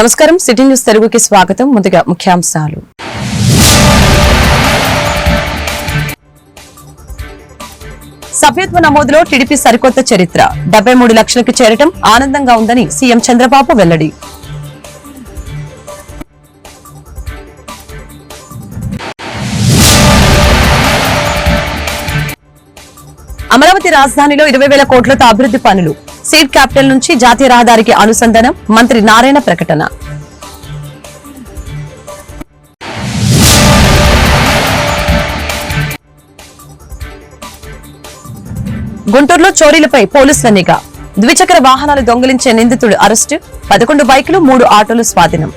నమస్కారం. City news తెలుగుకి స్వాగతం. ముందుగా ముఖ్యాంశాలు. సభ్యత్వ నమోదులో టీడీపీ సరికొత్త చరిత్ర. డెబ్బై మూడు లక్షలకు చేరటం ఆనందంగా ఉందని సీఎం చంద్రబాబు వెల్లడి. అమరావతి రాజధానిలో ఇరవై వేల కోట్లతో అభివృద్ధి పనులు. సీట్ క్యాపిటల్ నుంచి జాతీయ రహదారికి అనుసంధానం మంత్రి నారాయణ ప్రకటన. గుంటూరులో చోరీలపై పోలీసుల నిఘా. ద్విచక్ర వాహనాలు దొంగిలించే నిందితుడు అరెస్టు. పదకొండు బైకులు మూడు ఆటోలు స్వాధీనం.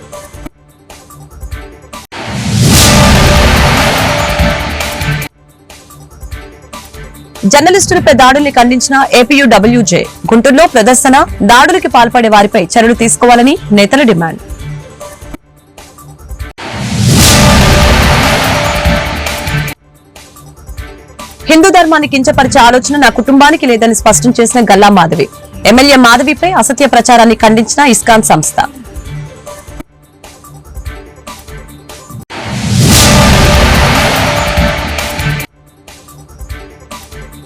జర్నలిస్టులపై దాడుల్ని ఖండించిన ఏపీయూడబ్ల్యూజే గుంటూరులో ప్రదర్శన దాడులకి పాల్పడే వారిపై చర్యలు తీసుకోవాలని నేతల డిమాండ్. హిందూ ధర్మాన్ని కించపరిచే ఆలోచన నా కుటుంబానికి లేదని స్పష్టం చేసిన గల్లా మాధవి. ఎమ్మెల్యే మాధవిపై అసత్య ప్రచారాన్ని ఖండించిన ఇస్కాన్ సంస్థ.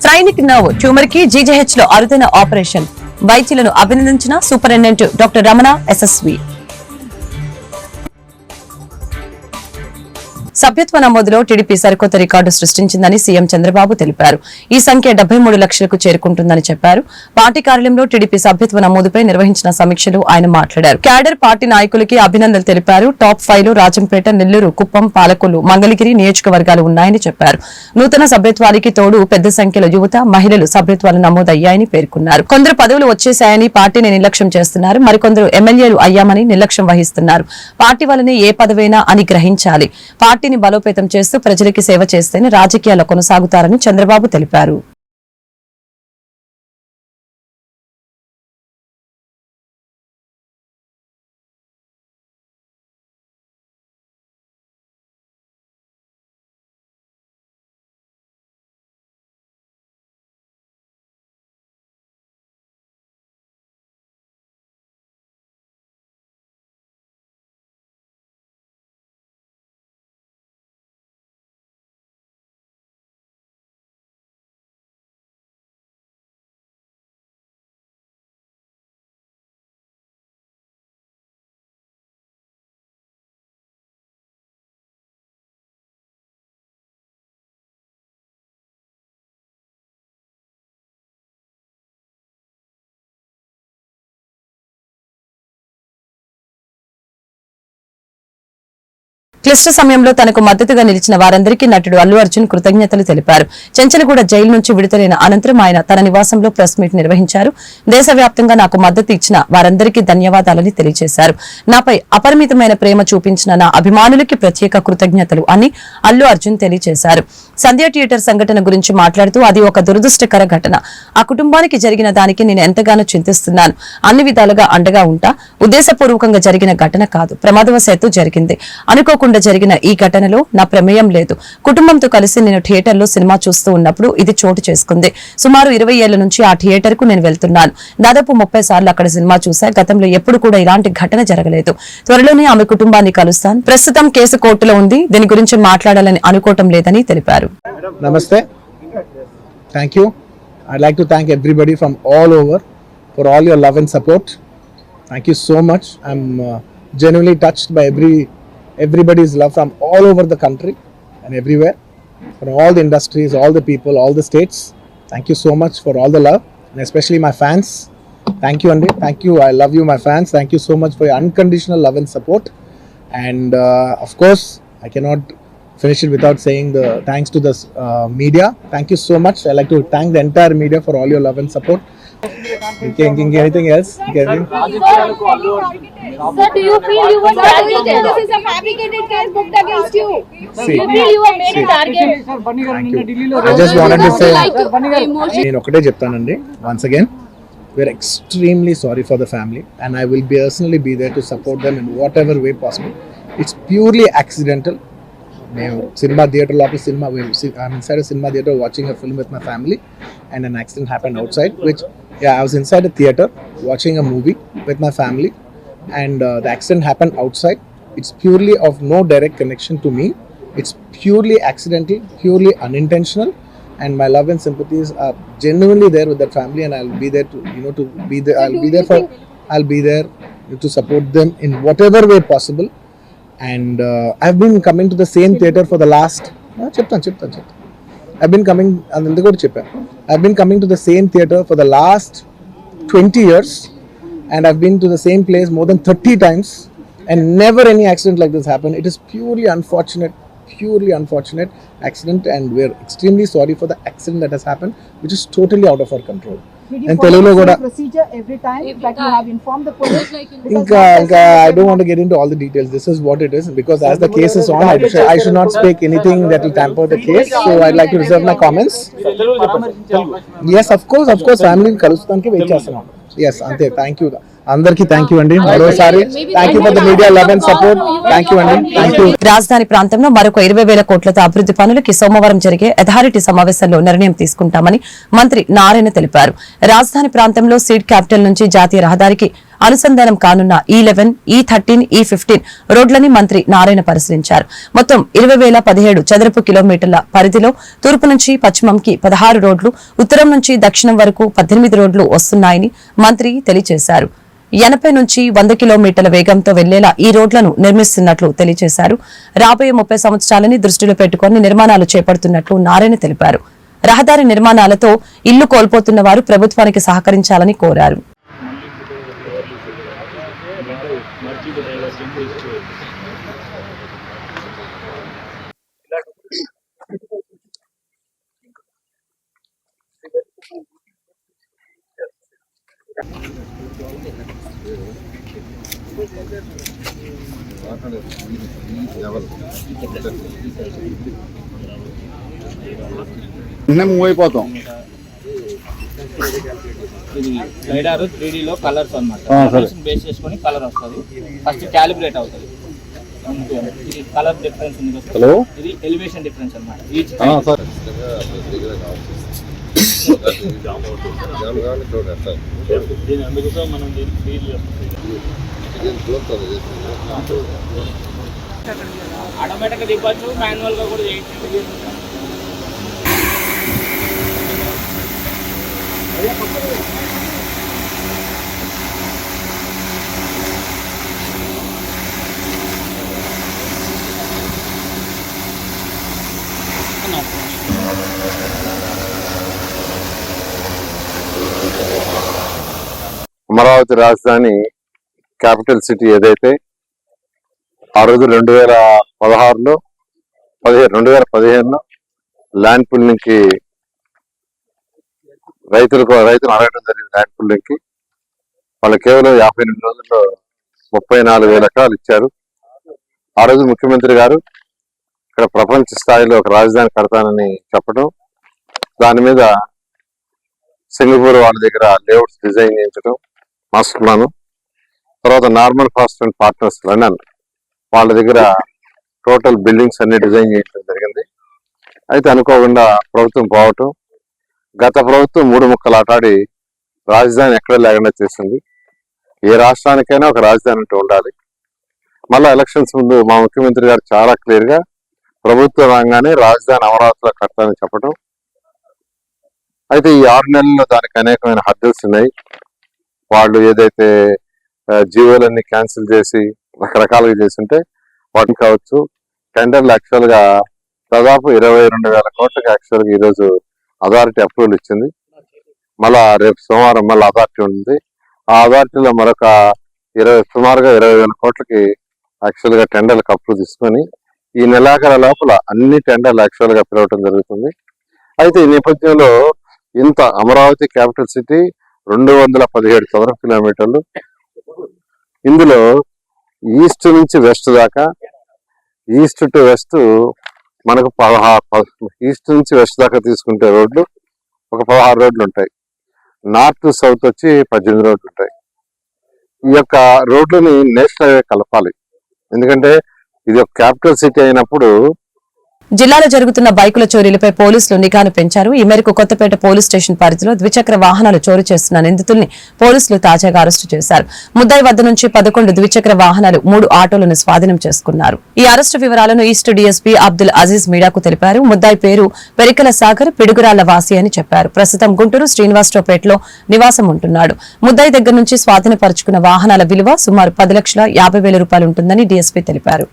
సైనిక్ నర్వ్ ట్యూమర్కి జీజీహెచ్లో అరుదైన ఆపరేషన్ వైద్యులను అభినందించిన సూపరింటెండెంట్ డాక్టర్ రమణ ఎస్ఎస్వి సభ్యత్వ నమోదులో టీడీపీ సరికొత్త రికార్డు సృష్టించిందని సీఎం చంద్రబాబు తెలిపారు. ఈ సంఖ్య డెబ్బై లక్షలకు చేరుకుంటుందని చెప్పారు. పార్టీ కార్యాలయంలో టీడీపీ సభ్యత్వ నమోదుపై నిర్వహించిన సమీక్షలో ఆయన మాట్లాడారు. క్యాడర్ పార్టీ నాయకులకి అభినందనలు తెలిపారు. టాప్ ఫైవ్లో రాజంపేట నెల్లూరు కుప్పం పాలకొల్లు మంగళగిరి నియోజకవర్గాలు ఉన్నాయని చెప్పారు. నూతన సభ్యత్వానికి తోడు పెద్ద సంఖ్యలో యువత మహిళలు సభ్యత్వాలు నమోదయ్యాయని పేర్కొన్నారు. కొందరు పదవులు వచ్చేశాయని పార్టీని నిర్లక్ష్యం చేస్తున్నారు. మరికొందరు ఎమ్మెల్యేలు అయ్యామని నిర్లక్ష్యం వహిస్తున్నారు. పార్టీ వల్లనే ఏ పదవైనా అని గ్రహించాలి. పార్టీని బలోపేతం చేస్తూ ప్రజలకి సేవ చేస్తేనే రాజకీయాల్లో కొనసాగుతారని చంద్రబాబు తెలిపారు. క్లిష్ట సమయంలో తనకు మద్దతుగా నిలిచిన వారందరికీ నటుడు అల్లు అర్జున్ కృతజ్ఞతలు తెలిపారు. చెంచలగూడ జైలు నుంచి విడుదలైన అనంతరం ఆయన తన నివాసంలో ప్రెస్ మీట్ నిర్వహించారు. దేశవ్యాప్తంగా నాకు మద్దతు ఇచ్చిన వారందరికీ ధన్యవాదాలని తెలియజేశారు. నాపై అపరిమితమైన ప్రేమ చూపించిన నా అభిమానులకి ప్రత్యేక కృతజ్ఞతలు అని అల్లు అర్జున్ తెలియజేశారు. సంధ్య థియేటర్ సంఘటన గురించి మాట్లాడుతూ అది ఒక దురదృష్టకర ఘటన. ఆ కుటుంబానికి జరిగిన దానికి నేను ఎంతగానో చింతిస్తున్నాను. అన్ని విధాలుగా అండగా ఉంటా. ఉద్దేశపూర్వకంగా జరిగిన ఘటన కాదు. ప్రమాదవశాత్తు జరిగింది. అనుకోకుండా జరిగిన ఈ ఘటనలో నా ప్రమేయం లేదు. కుటుంబంతో కలిసి నేను థియేటర్లో సినిమా చూస్తూ ఉన్నప్పుడు ఇది చోటు చేసుకుంది. సుమారు ఇరవై ఏళ్ళ నుంచి ఆ థియేటర్కు నేను వెళ్తున్నాను. దాదాపు ముప్పై సార్లు అక్కడ సినిమా చూశా. గతంలో ఎప్పుడు కూడా ఇలాంటి ఘటన జరగలేదు. త్వరలోనే ఆమె కుటుంబాన్ని కలుస్తాను. ప్రస్తుతం కేసు కోర్టులో ఉంది. దీని గురించి మాట్లాడాలని అనుకోవటం లేదని తెలిపారు. నమస్తే. Thank you I like to thank everybody from all over for all your love and support thank you so much I'm genuinely touched by every every everybody's love from all over the country and everywhere, from all the industries, all the people, all the states. Thank you so much for all the love, and especially my fans. Thank you, Andy. Thank you. I love you, my fans. Thank you so much for your unconditional love and support. And uh, of course, I cannot finish it without saying the thanks to the uh, media. Thank you so much. I like to thank the entire media for all your love and support. Okay, okay, anything else? Anything? Sir, do you feel you were targeted? This is a fabricated case booked against you. See. You feel you were made See. a target? Thank you. I just wanted to say. To. నేను ఒకటే చెప్తానండి once again extremely sorry for the family and I will personally be there to support them in whatever way possible it's purely accidental మేము cinema theatre లోపల cinema I'm inside cinema theatre watching a film with my family and an accident happen outside which Yeah, I was inside a theater watching a movie with my family, and uh, the accident happened outside. It's purely of no direct connection to me. It's purely accidental, purely unintentional, and my love and sympathies are genuinely there with that family, and I'll be there to you know to be there. I'll be there for. I'll be there to support them in whatever way possible. And uh, I've been coming to the same theater for the last. Uh, chiptan, chiptan, chiptan. I've been coming and then కూడా చెప్పాను I've been coming to the same theater for the last 20 years and I've been to the same place more than 30 times and never any accident like this happened. It is purely unfortunate, purely unfortunate accident and we're extremely sorry for the accident that has happened which is totally out of our control. The కూడా same procedure every time that you have informed the police? Because ఇంకా ఇంకా person I said don't want to get into all the details. This is what it is because as the case is on, I should, I should not speak anything that will tamper the case. So I'd like to reserve my comments. Yes, of course, of course. Family కలుస్తానికి wait చేస్తున్నాం yes అంతే thank you అందరికీ thank you అండి. మరోసారి thank you for the media love and support thank you అండి. Thank you రాజధాని ప్రాంతంలో మరొక ఇరవై వేల కోట్లతో అభివృద్ది పనులకి సోమవారం జరిగే అథారిటీ సమావేశంలో నిర్ణయం తీసుకుంటామని మంత్రి నారాయణ తెలిపారు. రాజధాని ప్రాంతంలో సీడ్ క్యాపిటల్ నుంచి జాతీయ రహదారికి అనుసంధానం కానున్న ఈ లెవెన్ ఈ థర్టీన్ ఈ ఫిఫ్టీన్ రోడ్లని మంత్రి నారాయణ పరిశీలించారు. మొత్తం ఇరవై వేల పదిహేడు చదరపు కిలోమీటర్ల పరిధిలో తూర్పు నుంచి పశ్చిమంకి పదహారు రోడ్లు ఉత్తరం నుంచి దక్షిణం వరకు పద్దెనిమిది రోడ్లు వస్తున్నాయని మంత్రి తెలియజేశారు. ఎనభై నుంచి వంద కిలోమీటర్ల వేగంతో వెళ్ళేలా ఈ రోడ్లను నిర్మిస్తున్నట్లు తెలియజేశారు. రాబోయే ముప్పై సంవత్సరాలని దృష్టిలో పెట్టుకుని నిర్మాణాలు చేపడుతున్నట్లు నారాయణ తెలిపారు. రహదారి నిర్మాణాలతో ఇల్లు కోల్పోతున్న వారు ప్రభుత్వానికి సహకరించాలని కోరారు. వెంటనే మూవ్ అయిపోతాం. లైడార్ త్రీ లో కలర్స్ అనమాట. బేస్ చేసుకొని కలర్ వస్తుంది. ఫస్ట్ క్యాలిబ్రేట్ అవుతుంది. కలర్ డిఫరెన్స్ ఉంది హలో ఇది ఎలివేషన్ డిఫరెన్స్ అనమాట అందుకు మనం సార్ ఆటోమేటిక్గా దిగచ్చు మాన్యువల్గా కూడా చేయొచ్చు అమరావతి రాజధాని క్యాపిటల్ సిటీ ఏదైతే ఆ రోజు రెండు వేల పదహారులో పదిహేను రెండు వేల పదిహేనులో ల్యాండ్ పుల్లింగ్కి రైతులకు రైతులు అడగడం జరిగింది ల్యాండ్ పుల్లింగ్కి వాళ్ళు కేవలం యాభై ఎనిమిది రోజుల్లో ముప్పై నాలుగు వేల ఎకరాలు ఇచ్చారు. ఆ రోజు ముఖ్యమంత్రి గారు ఇక్కడ ప్రపంచ స్థాయిలో ఒక రాజధాని కడతానని చెప్పడం దాని మీద సింగపూర్ వాళ్ళ దగ్గర లేఅవుట్స్ డిజైన్ చేయించడం మాస్టర్ ప్లాన్ తర్వాత Norman Foster and partners London వాళ్ళ దగ్గర టోటల్ బిల్డింగ్స్ అన్ని డిజైన్ చేయడం జరిగింది. అయితే అనుకోకుండా ప్రభుత్వం పోవటం గత ప్రభుత్వం మూడు ముక్కలు ఆటాడి రాజధాని ఎక్కడ లేకుండా చేసింది. ఏ రాష్ట్రానికైనా ఒక రాజధాని అంటూ ఉండాలి. మళ్ళీ ఎలక్షన్స్ ముందు మా ముఖ్యమంత్రి గారు చాలా క్లియర్గా ప్రభుత్వ రంగానే రాజధాని అమరావతిలో కడతానని చెప్పడం అయితే ఈ ఆరు నెలల్లో దానికి అనేకమైన హద్దులు ఉన్నాయి వాళ్ళు ఏదైతే ఆ, జీవోలన్నీ క్యాన్సిల్ చేసి రకరకాలుగా చేస్తుంటే వాటికి కావచ్చు టెండర్లు యాక్చువల్గా దాదాపు ఇరవై రెండు వేల కోట్లకు యాక్చువల్గా ఈరోజు అథారిటీ అప్రూవల్ ఇచ్చింది. మళ్ళా రేపు సోమవారం మళ్ళీ అథారిటీ ఉంది ఆ అథారిటీలో మరొక ఇరవై సుమారుగా ఇరవై వేల కోట్లకి యాక్చువల్గా టెండర్లకు అప్రూవ్ తీసుకొని ఈ నెలాఖరు లోపల అన్ని టెండర్లు యాక్చువల్గా పిలవటం జరుగుతుంది. అయితే ఈ నేపథ్యంలో ఇంత అమరావతి క్యాపిటల్ సిటీ రెండు వందల పదిహేడు చదరపు కిలోమీటర్లు. ఇందులో ఈస్ట్ నుంచి వెస్ట్ దాకా ఈస్ట్ టు వెస్ట్ మనకు పదహారు ఈస్ట్ నుంచి వెస్ట్ దాకా తీసుకుంటే రోడ్లు ఒక పదహారు రోడ్లు ఉంటాయి. నార్త్ టు సౌత్ వచ్చి పద్దెనిమిది రోడ్లు ఉంటాయి. ఈ యొక్క రోడ్లని నేషనల్ హైవే కలపాలి. ఎందుకంటే ఇది ఒక క్యాపిటల్ సిటీ అయినప్పుడు జిల్లాలో జరుగుతున్న బైకుల చోరీలపై పోలీసులు నిఘాను పెంచారు. ఈ మేరకు కొత్తపేట పోలీస్ స్టేషన్ పరిధిలో ద్విచక్ర వాహనాలు చోరీ చేస్తున్న నిందితుల్ని పోలీసులు తాజాగా అరెస్టు చేశారు. ముద్దాయి వద్ద నుంచి పదకొండు ద్విచక్ర వాహనాలు మూడు ఆటోలను స్వాధీనం చేసుకున్నారు. ఈ అరెస్టు వివరాలను ఈస్ట్ డీఎస్పీ అబ్దుల్ అజీజ్ మీడియాకు తెలిపారు. ముద్దాయి పేరు పెరికల సాగర్ పిడుగురాళ్ళ వాసి అని చెప్పారు. ప్రస్తుతం గుంటూరు శ్రీనివాసరావుపేటలో నివాసం ఉంటున్నాడు. ముద్దాయి దగ్గర నుంచి స్వాధీనపరుచుకున్న వాహనాల విలువ సుమారు పది లక్షల యాభై వేల రూపాయలు ఉంటుందని డీఎస్పీ తెలిపారు.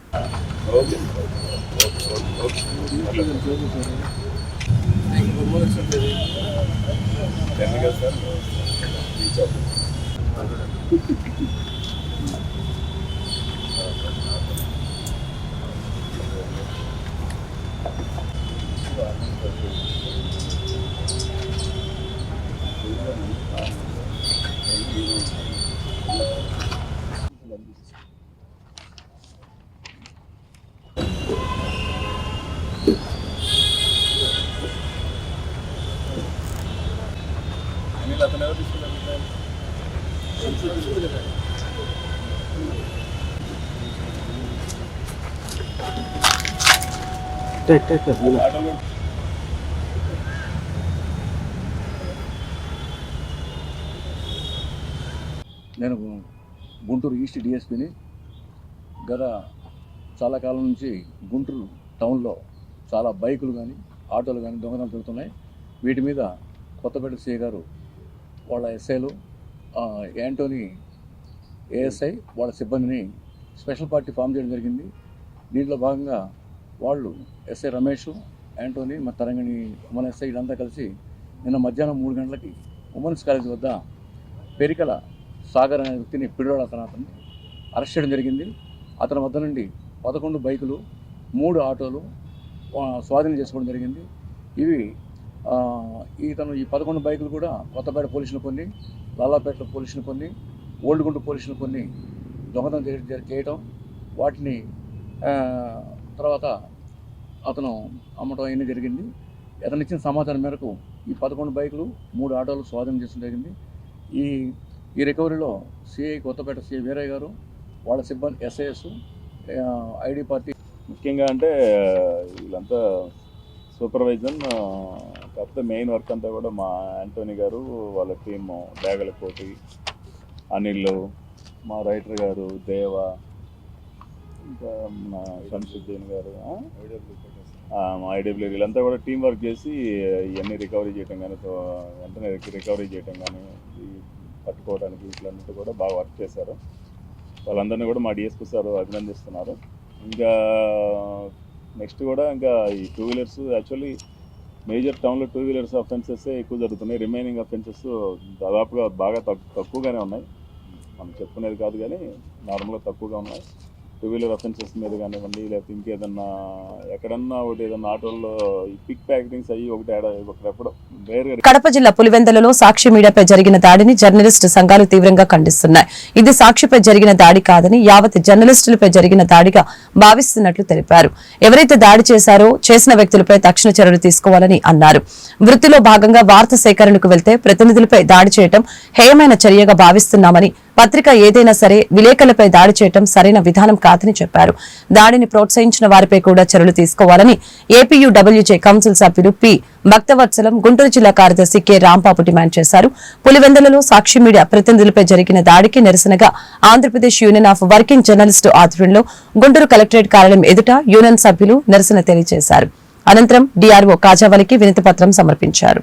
నేను గుంటూరు ఈస్ట్ డిఎస్పిని గత చాలా కాలం నుంచి గుంటూరు టౌన్లో చాలా బైకులు కానీ ఆటోలు కానీ దొంగతనాలు జరుగుతున్నాయి. వీటి మీద కొత్తపేట సిఐ గారు వాళ్ళ ఎస్ఐలు యాంటోనీ ఏఎస్ఐ వాళ్ళ సిబ్బందిని స్పెషల్ పార్టీ ఫామ్ చేయడం జరిగింది. దీంట్లో భాగంగా వాళ్ళు ఎస్ఐ రమేష్ యాంటోనీ మా తరంగిణి ఉమెన్ ఎస్ఐ వీళ్ళంతా కలిసి నిన్న మధ్యాహ్నం మూడు గంటలకి ఉమెన్స్ కాలేజ్ వద్ద పెరికల సాగర్ అనే వ్యక్తిని పిడుదల అతను అరెస్ట్ చేయడం జరిగింది. అతని వద్ద నుండి పదకొండు బైకులు మూడు ఆటోలు స్వాధీనం చేసుకోవడం జరిగింది. ఇవి ఇతను ఈ పదకొండు బైకులు కూడా కొత్తపేట పోలీసులు కొన్ని లాలాపేట పోలీసులు కొన్ని ఓల్డ్ గుండు పోలీసులు కొన్ని దొంగతనం చేయడం చేయటం వాటిని తర్వాత అతను అమ్మటం అయినా జరిగింది. అతను ఇచ్చిన సమాచారం మేరకు ఈ పదకొండు బైకులు మూడు ఆటోలు స్వాధీనం చేసిన జరిగింది. ఈ ఈ రికవరీలో సిఐ కొత్తపేట సిఐ వీరయ్య గారు వాళ్ళ సిబ్బంది ఎస్ఐఎస్ ఐడి పార్టీ ముఖ్యంగా అంటే వీళ్ళంతా సూపర్వైజన్ కాకపోతే మెయిన్ వర్క్ అంతా కూడా మా యాంటోనీ గారు వాళ్ళ టీము డేగల కోటి అనిల్ మా రైటర్ గారు దేవ ఇంకా మన శంసుద్దీన్ గారు ఐడబ్ల్యూ వీళ్ళంతా కూడా టీం వర్క్ చేసి ఇవన్నీ రికవరీ చేయటం కానీ సో వెంటనే రికవరీ చేయటం కానీ పట్టుకోవడానికి వీటిలన్నిటి కూడా బాగా వర్క్ చేశారు. వాళ్ళందరినీ కూడా మా డిఎస్పీ సార్ అభినందిస్తున్నారు. ఇంకా నెక్స్ట్ కూడా ఇంకా ఈ టూ వీలర్స్ యాక్చువల్లీ మేజర్ టౌన్లో టూ వీలర్స్ అఫెన్సెస్ ఎక్కువ జరుగుతున్నాయి. రిమైనింగ్ అఫెన్సెస్ దాదాపుగా బాగా తక్కు తక్కువగానే ఉన్నాయి. మనం చెప్పుకునేది కాదు కానీ నార్మల్గా తక్కువగా ఉన్నాయి. టూ వీలర్ అఫెన్సెస్ మీద కానివ్వండి లేకపోతే ఇంకేదన్నా ఎక్కడన్నా ఒకటి ఏదన్నా ఆటోల్లో పిక్ ప్యాకెటింగ్స్ అయ్యి ఒకటి కడప జిల్లా పులివెందలలో సాక్షి మీడియాపై జరిగిన దాడిని జర్నలిస్టు సంఘాలు తీవ్రంగా ఖండిస్తున్నాయి. ఇది సాక్షిపై జరిగిన దాడి కాదని యావత్ జర్నలిస్టులపై జరిగిన దాడిగా భావిస్తున్నట్లు తెలిపారు. ఎవరైతే దాడి చేశారో చేసిన వ్యక్తులపై తక్షణ చర్యలు తీసుకోవాలని అన్నారు. వృత్తిలో భాగంగా వార్త సేకరణకు వెళ్తే ప్రతినిధులపై దాడి చేయటం హేయమైన చర్యగా భావిస్తున్నామని పత్రిక ఏదైనా సరే విలేకరులపై దాడి చేయటం సరైన విధానం కాదని చెప్పారు. దాడిని ప్రోత్సహించిన వారిపై కూడా చర్యలు తీసుకోవాలని ఏపీయూడబ్ల్యూజే కౌన్సిల్ సభ్యులు పి. భక్తవత్సలం గుంటూరు జిల్లా కార్యదర్శి కె. రాంబాబు డిమాండ్ చేశారు. పులివెందులలో సాక్షి మీడియా ప్రతినిధులపై జరిగిన దాడికి నిరసనగా Andhra Pradesh union of working journalist ఆధ్వర్యంలో గుంటూరు కలెక్టరేట్ కార్యాలయం ఎదుట యూనియన్ సభ్యులు నిరసన తెలియజేశారు. అనంతరం డిఆర్ఓ కాజావలికి వినతి పత్రం సమర్పించారు.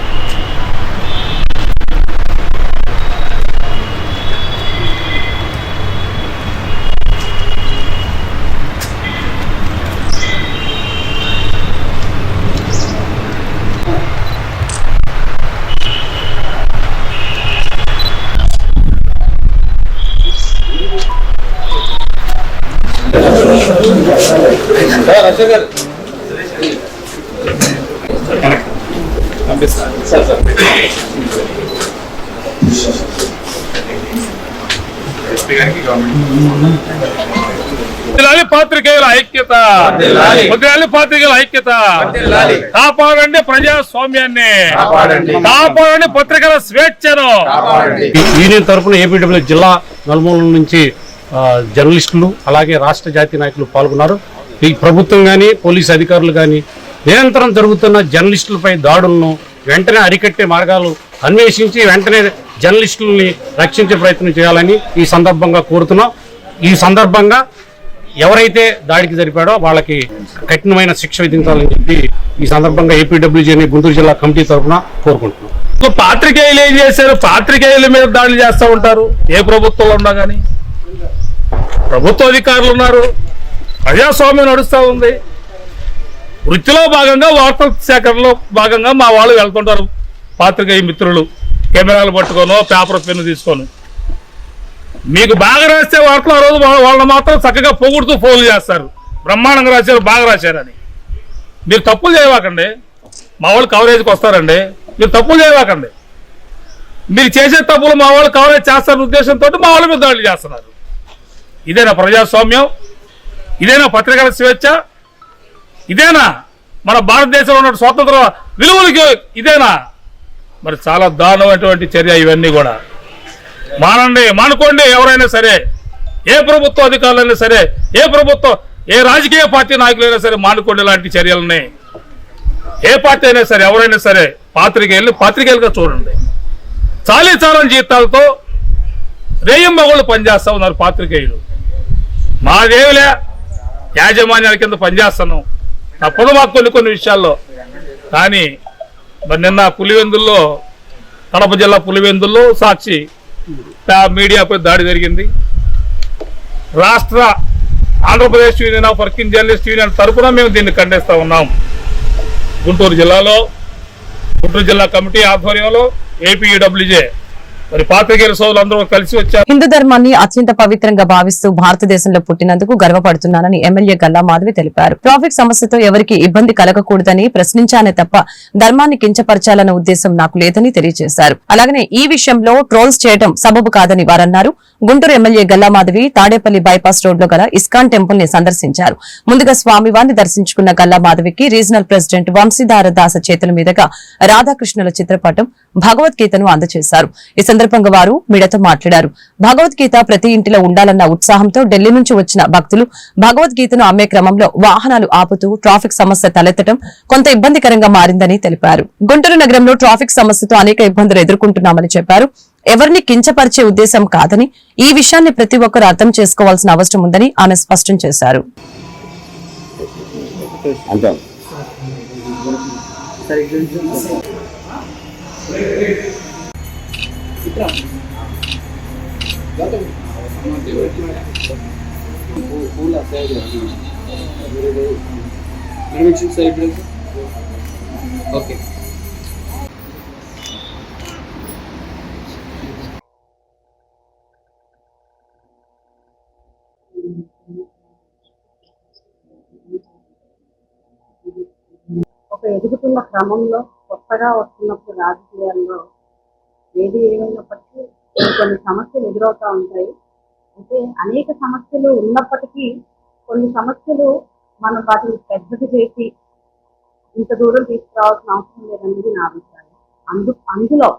పాత్రికేయుల ఐక్యత. వదిలాలి పాత్రికేయుల ఐక్యత. కాపాడండి ప్రజాస్వామ్యాన్ని. కాపాడండి. పత్రికల స్వేచ్ఛను. యూనియన్ తరఫున ఏపీడబ్ల్యూ జిల్లా నలుమూల నుంచి జర్నలిస్టులు అలాగే రాష్ట్ర జాతీయ నాయకులు పాల్గొన్నారు. ఈ ప్రభుత్వం కానీ పోలీస్ అధికారులు కానీ నిరంతరం జరుగుతున్న జర్నలిస్టులపై దాడులను వెంటనే అరికట్టే మార్గాలు అన్వేషించి వెంటనే జర్నలిస్టులని రక్షించే ప్రయత్నం చేయాలని ఈ సందర్భంగా కోరుతున్నాం. ఈ సందర్భంగా ఎవరైతే దాడికి జరిపాడో వాళ్ళకి కఠినమైన శిక్ష విధించాలని చెప్పి ఈ సందర్భంగా ఏపీడబ్ల్యూజీ గుంటూరు జిల్లా కమిటీ తరఫున కోరుకుంటున్నాం. పాత్రికేయులు ఏం చేశారు? పాత్రికేయుల మీద దాడులు చేస్తూ ఉంటారు. ఏ ప్రభుత్వంలో ఉన్నా కానీ ప్రభుత్వ అధికారులు ఉన్నారు. ప్రజాస్వామ్యం నడుస్తూ ఉంది. వృత్తిలో భాగంగా వార్తా సేకరణలో భాగంగా మా వాళ్ళు వెళ్తుంటారు. పాత్రికేయ మిత్రులు కెమెరాలు పట్టుకోను పేపర్ పెన్ను తీసుకొని. మీకు బాగా రాస్తే వార్తలు ఆ రోజు వా- వాళ్ళని మాత్రం చక్కగా పొగుడుతూ ఫోన్లు చేస్తారు. బ్రహ్మాండంగా రాశారు బాగా రాశారని. మీరు తప్పులు చేయవాకండి. మా వాళ్ళు కవరేజ్కి వస్తారండి. మీరు తప్పులు చేయవాకండి. మీరు చేసే తప్పులు మా వాళ్ళు కవరేజ్ చేస్తారన్న ఉద్దేశంతో మా వాళ్ళ మీద దాడులు చేస్తున్నారు. ఇదేనా ప్రజాస్వామ్యం. ఇదేనా పత్రికల స్వేచ్ఛ? ఇదేనా? మన భారతదేశంలో ఉన్న స్వాతంత్ర విలువలకి ఇదేనా? మరి చాలా దారుణమైనటువంటి చర్య ఇవన్నీ కూడా. మానండి మానుకోండి ఎవరైనా సరే. ఏ ప్రభుత్వ అధికారులైనా సరే ఏ ప్రభుత్వం ఏ రాజకీయ పార్టీ నాయకులైనా సరే మానుకోండి లాంటి చర్యలని. ఏ పార్టీ అయినా సరే ఎవరైనా సరే పాత్రికేయులు పాత్రికేయులుగా చూడండి. చాలీ చాలని జీతాలతో రేయం మగళ్ళు పనిచేస్తా ఉన్నారు పాత్రికేయులు. మాదేవిలే యాజమాన్యాల కింద పనిచేస్తున్నాం తప్పదు మాకు కొన్ని కొన్ని విషయాల్లో. కానీ మరి నిన్న పులివెందుల్లో కడప జిల్లా పులివెందుల్లో సాక్షి మీడియాపై దాడి జరిగింది. రాష్ట్ర Andhra Pradesh union of working journalist union తరఫున మేము దీన్ని ఖండిస్తూ ఉన్నాం. గుంటూరు జిల్లాలో గుంటూరు జిల్లా కమిటీ ఆధ్వర్యంలో ఏపీడబ్ల్యూజే మరి పాత్రికేయుల సోదరులందరూ కలిసి వచ్చారు. హిందూ ధర్మాన్ని అత్యంత పవిత్రంగా భావిస్తూ భారతదేశంలో పుట్టినందుకు గర్వపడుతున్నానని ఎమ్మెల్యే గల్లా మాధవి తెలిపారు. ట్రాఫిక్ సమస్యతో ఎవరికి ఇబ్బంది కలగకూడదని ప్రశ్నించానే తప్ప ధర్మాన్ని కించపరచాలన్న ఉద్దేశం నాకు లేదని తెలియజేశారు. అలాగనే ఈ విషయంలో ట్రోల్స్ చేయడం సబబు కాదని వారన్నారు. గుంటూరు ఎమ్మెల్యే గల్లా మాధవి తాడేపల్లి బైపాస్ రోడ్లో గల ఇస్కాన్ టెంపుల్ని సందర్శించారు. ముందుగా స్వామివారిని దర్శించుకున్న గల్లా మాధవికి రీజనల్ ప్రెసిడెంట్ వంశీధార దాస చేతుల మీదుగా రాధాకృష్ణుల చిత్రపటం భగవద్గీతను అందజేశారు. ఈ సందర్భంగా వారు మీడియాతో మాట్లాడారు. భగవద్గీత ప్రతి ఇంటిలో ఉండాలన్న ఉత్సాహంతో ఢిల్లీ నుంచి వచ్చిన భక్తులు భగవద్గీతను అమ్మే క్రమంలో వాహనాలు ఆపుతూ ట్రాఫిక్ సమస్య తలెత్తడం కొంత ఇబ్బందికరంగా మారిందని తెలిపారు. గుంటూరు నగరంలో ట్రాఫిక్ సమస్యతో అనేక ఇబ్బందులు ఎదుర్కొంటున్నామని చెప్పారు. ఎవరిని కించపరిచే ఉద్దేశం కాదని ఈ విషయాన్ని ప్రతి ఒక్కరూ అర్థం చేసుకోవాల్సిన అవసరం ఉందని ఆమె స్పష్టం చేశారు. సైడ్ ఓకే ఒక ఎదుగుతున్న క్రమంలో కొత్తగా వస్తున్నప్పుడు రాజకీయాల్లో ఏది ఏమైనప్పటికీ కొన్ని సమస్యలు ఎదురవుతూ ఉంటాయి. అయితే అనేక సమస్యలు ఉన్నప్పటికీ కొన్ని సమస్యలు మనం వాటిని పెద్దది చేసి ఇంత దూరం తీసుకురావాల్సిన అవసరం లేదనేది నా అభిప్రాయం. అందు అందులో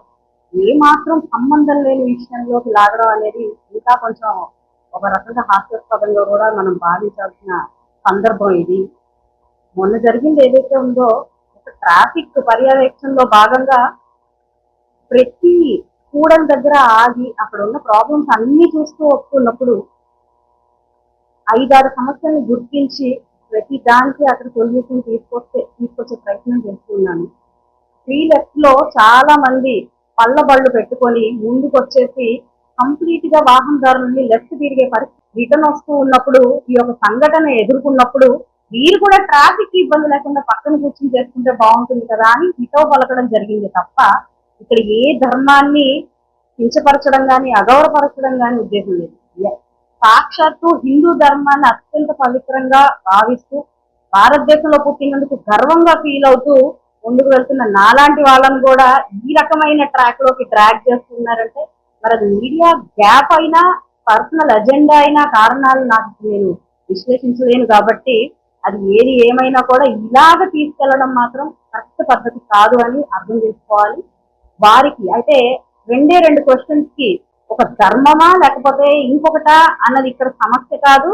ఏ మాత్రం సంబంధం లేని విషయంలోకి లాగడం అనేది ఇంకా కొంచెం ఒక రకంగా హాస్యాస్పదంగా కూడా మనం భావించాల్సిన సందర్భం ఇది. మొన్న జరిగింది ఏదైతే ఉందో ఒక ట్రాఫిక్ పర్యవేక్షణలో భాగంగా ప్రతి కూడల దగ్గర ఆగి అక్కడ ఉన్న ప్రాబ్లమ్స్ అన్ని చూస్తూ వస్తున్నప్పుడు ఐదారు సమస్యల్ని గుర్తించి ప్రతి దానికి అక్కడ సొల్యూషన్ తీసుకొస్తే తీసుకొచ్చే ప్రయత్నం చేస్తున్నాను. త్రీ లెఫ్ట్లో చాలా మంది పళ్ళ బళ్ళు పెట్టుకొని ముందుకు వచ్చేసి కంప్లీట్గా వాహనదారులని లెఫ్ట్ తిరిగే పరిస్థితి రిటర్న్ వస్తూ ఉన్నప్పుడు ఈ యొక్క సంఘటన ఎదుర్కొన్నప్పుడు వీరు కూడా ట్రాఫిక్ ఇబ్బంది లేకుండా పక్కన కూర్చొని చేసుకుంటే బాగుంటుంది కదా అని హితో పలకడం జరిగింది తప్ప ఇక్కడ ఏ ధర్మాన్ని కించపరచడం కానీ అగౌరవపరచడం కానీ ఉద్దేశం లేదు. సాక్షాత్తు హిందూ ధర్మాన్ని అత్యంత పవిత్రంగా భావిస్తూ భారతదేశంలో పుట్టినందుకు గర్వంగా ఫీల్ అవుతూ ముందుకు వెళ్తున్న నాలాంటి వాళ్ళని కూడా ఈ రకమైన ట్రాక్లోకి డ్రాగ్ చేస్తున్నారంటే మరి అది మీడియా గ్యాప్ అయినా పర్సనల్ అజెండా అయిన కారణాలు నాకు నేను విశ్లేషించలేను కాబట్టి అది ఏది ఏమైనా కూడా ఇలాగ తీసుకెళ్ళడం మాత్రం కరెక్ట్ పద్ధతి కాదు అని అర్థం చేసుకోవాలి. వారికి అయితే రెండే రెండు క్వశ్చన్స్కి ఒక ధర్మమా లేకపోతే ఇంకొకటా అన్నది ఇక్కడ సమస్య కాదు.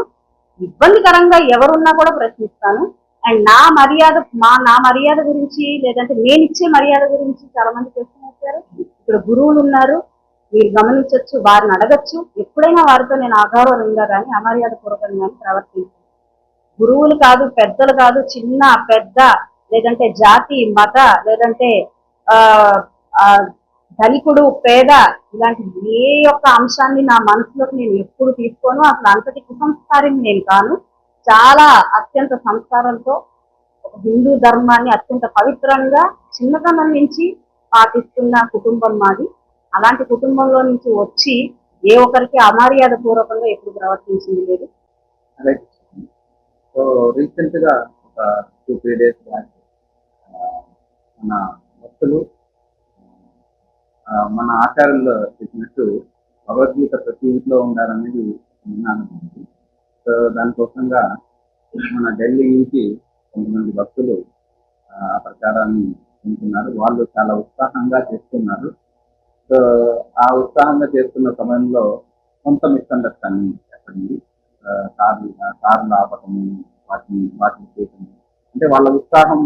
ఇబ్బందికరంగా ఎవరున్నా కూడా ప్రశ్నిస్తాను. అండ్ నా మర్యాద మా నా మర్యాద గురించి లేదంటే నేను ఇచ్చే మర్యాద గురించి చాలా మంది క్వశ్చన్ వచ్చారు ఇక్కడ గురువులు ఉన్నారు. మీరు గమనించవచ్చు వారిని అడగచ్చు. ఎప్పుడైనా వారితో నేను అగౌరవంగా కానీ అమర్యాద పూర్వకంగా కానీ ప్రవర్తించాను. గురువులు కాదు పెద్దలు కాదు చిన్న పెద్ద లేదంటే జాతి మత లేదంటే ఆ, ధనికుడు పేద ఇలాంటి ఏ యొక్క అంశాన్ని నా మనసులోకి నేను ఎప్పుడు తీసుకోను. అసలు అంతటి కుసంస్కారిని నేను కాను. చాలా అత్యంత సంస్కారంతో ఒక హిందూ ధర్మాన్ని అత్యంత పవిత్రంగా చిన్నతనం నుంచి పాటిస్తున్న కుటుంబం మాది. అలాంటి కుటుంబంలో నుంచి వచ్చి ఏ ఒక్కరికి అమర్యాద పూర్వకంగా ఎప్పుడు ప్రవర్తించింది లేదు. సో రీసెంట్గా ఒక టూ త్రీ డేస్ బ్యాక్ మన భక్తులు మన ఆచారంలో చెప్పినట్టు భగవద్గీత ప్రతి ఇంట్లో ఉండాలనేది విన్నాను సో దానికోసంగా మన ఢిల్లీ నుంచి కొంతమంది భక్తులు ఆ ప్రచారాన్ని ఉంటున్నారు వాళ్ళు చాలా ఉత్సాహంగా చేస్తున్నారు. సో ఆ ఉత్సాహంగా చేస్తున్న సమయంలో కొంత మిస్అండర్స్టాండింగ్ చెప్పండి కార్లు కార్లు ఆపటము వాటిని వాటిని చేయటము. అంటే వాళ్ళ ఉత్సాహం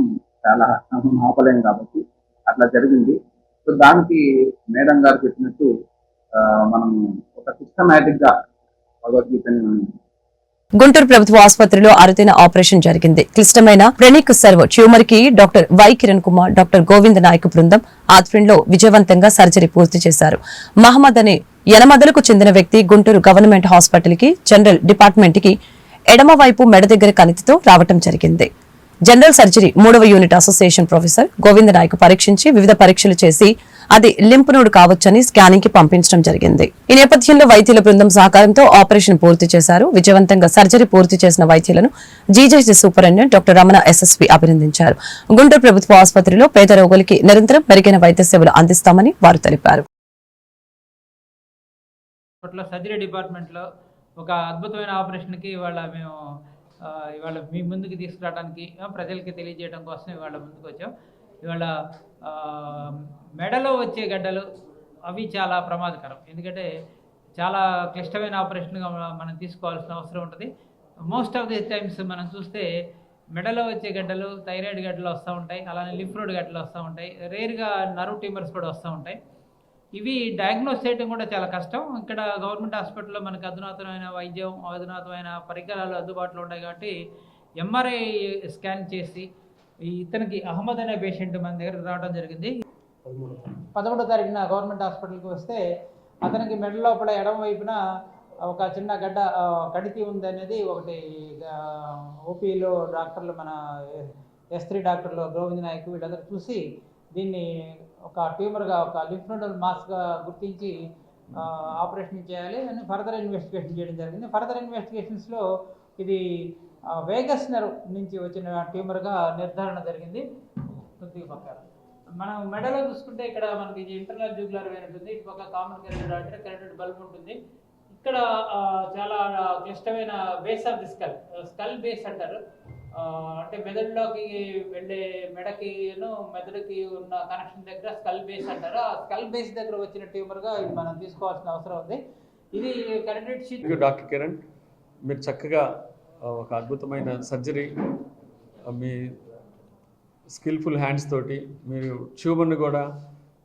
చాలా ఆపలేం కాబట్టి అట్లా జరిగింది. సో దానికి మేడం గారు చెప్పినట్టు మనం ఒక సిస్టమేటిక్గా భగవద్గీతని మనం గుంటూరు ప్రభుత్వ ఆసుపత్రిలో అరుదైన ఆపరేషన్ జరిగింది. క్లిష్టమైన phrenic nerve ట్యూమర్కి doctor Y Kiran Kumar doctor Govind Nayak బృందం ఆధ్వర్యంలో విజయవంతంగా సర్జరీ పూర్తి చేశారు. మహమ్మద్ అనే యనమదలకు చెందిన వ్యక్తి గుంటూరు గవర్నమెంట్ హాస్పిటల్కి జనరల్ డిపార్ట్మెంట్కి ఎడమ వైపు మెడ దగ్గర కణితితో రావటం జరిగింది. జనరల్ సర్జరీ మూడవ unit association professor Govinda Nayak పరీక్షించి వివిధ పరీక్షలు చేసి అది లింప్ కావచ్చని స్కానింగ్కి పంపించడం జరిగింది. ఈ నేపథ్యంలో వైద్యుల బృందం సహకారంతో ఆపరేషన్ పూర్తి చేశారు. విజయవంతంగా సర్జరీ పూర్తి చేసిన వైద్యులను GJC superintendent doctor Ramana SSP అభినందించారు. గుంటూరు ప్రభుత్వ ఆసుపత్రిలో పేద రోగులకి నిరంతరం మెరుగైన వైద్య సేవలు అందిస్తామని వారు తెలిపారు. సర్జరీ డిపార్ట్మెంట్లో ఒక అద్భుతమైన ఆపరేషన్కి ఇవాళ మేము ఇవాళ మీ ముందుకు తీసుకురావడానికి ప్రజలకి తెలియజేయడం కోసం ఇవాళ ముందుకు వచ్చాం. ఇవాళ మెడలో వచ్చే గడ్డలు అవి చాలా ప్రమాదకరం. ఎందుకంటే చాలా క్లిష్టమైన ఆపరేషన్గా మనం తీసుకోవాల్సిన అవసరం ఉంటుంది. మోస్ట్ ఆఫ్ ది టైమ్స్ మనం చూస్తే మెడలో వచ్చే గడ్డలు థైరాయిడ్ గడ్డలు వస్తూ ఉంటాయి. అలానే లిఫ్ రోడ్ గడ్డలు వస్తూ ఉంటాయి. రేర్గా నర్వ్ ట్యూమర్స్ కూడా వస్తూ ఉంటాయి. ఇవి డయాగ్నోస్ చేయడం కూడా చాలా కష్టం. ఇక్కడ గవర్నమెంట్ హాస్పిటల్లో మనకు అధునాతనమైన వైద్యం అధునాతనమైన పరికరాలు అందుబాటులో ఉన్నాయి కాబట్టి ఎంఆర్ఐ స్కాన్ చేసి ఇతనికి అహ్మద్ అనే పేషెంట్ మన దగ్గరకు రావడం జరిగింది. పదమూడో తారీఖున గవర్నమెంట్ హాస్పిటల్కి వస్తే అతనికి మెడ లోపల ఎడమ వైపున ఒక చిన్న గడ్డ కడితి ఉంది అనేది ఒకటి ఓపీలో డాక్టర్లు మన ఎస్ త్రీ డాక్టర్లు గోవింద్ నాయక్ వీళ్ళందరూ చూసి దీన్ని ఒక ట్యూమర్గా ఒక లింఫ్ నోడల్ మాస్గా గుర్తించి ఆపరేషన్ చేయాలి. అని ఫర్దర్ ఇన్వెస్టిగేషన్ చేయడం జరిగింది. ఫర్దర్ ఇన్వెస్టిగేషన్స్లో ఇది వేగస్ నర్వ్ నుంచి వచ్చిన ట్యూమర్గా నిర్ధారణ జరిగింది. కొద్దిగా పక్కన మనం మెడలో చూసుకుంటే ఇక్కడ మనకి ఇంటర్నల్ జూగులర్ వెయిన్ ఉంటుంది. ఇటు పక్క common carotid artery carotid bulb ఉంటుంది. ఇక్కడ చాలా క్లిష్టమైన base of the skull skull base అంటారు. అంటే మెదడులోకి వెళ్ళే మెడకి మెదడుకి ఉన్న కనెక్షన్ దగ్గర స్కల్ బేస్ అంటారు. ఆ స్కల్ బేస్ దగ్గర వచ్చిన ట్యూమర్గా ఇది మనం తీసుకోవాల్సిన అవసరం ఉంది. ఇది కెరెటెడ్ షీట్ డాక్టర్ కిరణ్ మీరు చక్కగా ఒక అద్భుతమైన సర్జరీ మీ స్కిల్ఫుల్ హ్యాండ్స్ తోటి మీరు ట్యూమర్ని కూడా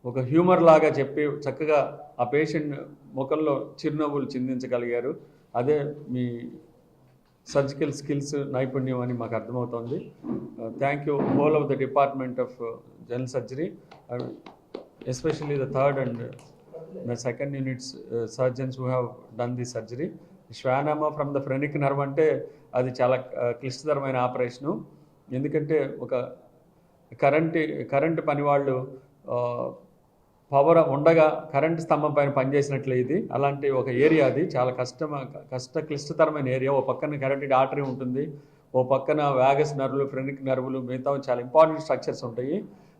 ఒక హ్యూమర్ లాగా చెప్పి చక్కగా ఆ పేషెంట్ ముఖంలో చిరునవ్వులు చిందించగలిగారు. అదే మీ సర్జికల్ స్కిల్స్ నైపుణ్యం అని మాకు అర్థమవుతోంది. Thank you whole of the department of general surgery especially the third and the second units surgeons who have done the surgery schwannoma from the phrenic nerve అంటే అది చాలా క్లిష్టతరమైన ఆపరేషను. ఎందుకంటే ఒక కరెంట్ కరెంటు పని వాళ్ళు పవర్ ఉండగా current స్తంభం పైన పనిచేసినట్లే ఇది. అలాంటి ఒక ఏరియా అది. చాలా కష్టమ కష్ట క్లిష్టతరమైన ఏరియా. ఓ పక్కన కరెంటెడ్ ఆర్టరీ ఉంటుంది. ఓ పక్కన వ్యాగస్ నర్వులు ఫ్రెనిక్ నర్వులు మిగతా చాలా ఇంపార్టెంట్ స్ట్రక్చర్స్ ఉంటాయి.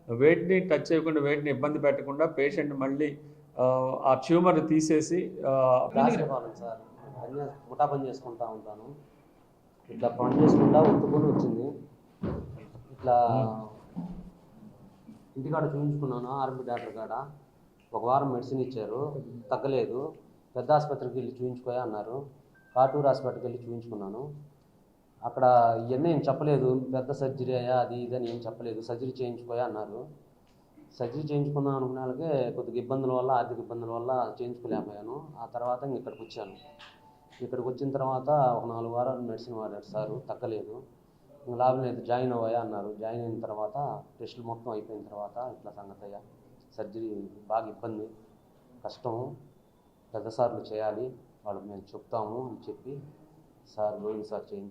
వేటిని టచ్ చేయకుండా వేటిని ఇబ్బంది పెట్టకుండా పేషెంట్ మళ్ళీ ఆ, ట్యూమర్ తీసేసి ముఠా పని చేసుకుంటా ఉంటాను. ఇట్లా పని చేసుకుంటా ఒత్తుకొని వచ్చింది. ఇట్లా ఇంటికాడ చూపించుకున్నాను ఆర్మీ డాక్టర్ కాడ. ఒక వారం మెడిసిన్ ఇచ్చారు తగ్గలేదు. పెద్ద ఆసుపత్రికి వెళ్ళి చూపించుకోయా అన్నారు. కాటూరు హాస్పిటల్కి వెళ్ళి చూపించుకున్నాను అక్కడ ఇవన్నీ ఏం చెప్పలేదు. పెద్ద సర్జరీ అయ్యా అది ఇది అని ఏం చెప్పలేదు. సర్జరీ చేయించుకోయా అన్నారు. సర్జరీ చేయించుకుందాం అనుకునే వాళ్ళకే కొద్దిగా ఇబ్బందుల వల్ల ఆర్థిక ఇబ్బందుల వల్ల చేయించుకోలేకపోయాను. ఆ తర్వాత ఇంక ఇక్కడికి వచ్చాను. ఇక్కడికి వచ్చిన తర్వాత ఒక నాలుగు వారాలు మెడిసిన్ వాడారు సారు తగ్గలేదు. లాభం లేదు జాయిన్ అవ్వయా అన్నారు. జాయిన్ అయిన తర్వాత టెస్టులు మొత్తం అయిపోయిన తర్వాత ఇట్లా సంగతి అయ్యా. సర్జరీ బాగా ఇబ్బంది కష్టము. పెద్ద సార్లు చేయాలి వాళ్ళకి మేము చెప్తాము అని చెప్పి సార్ గోవింద్ సార్ చేయించారు.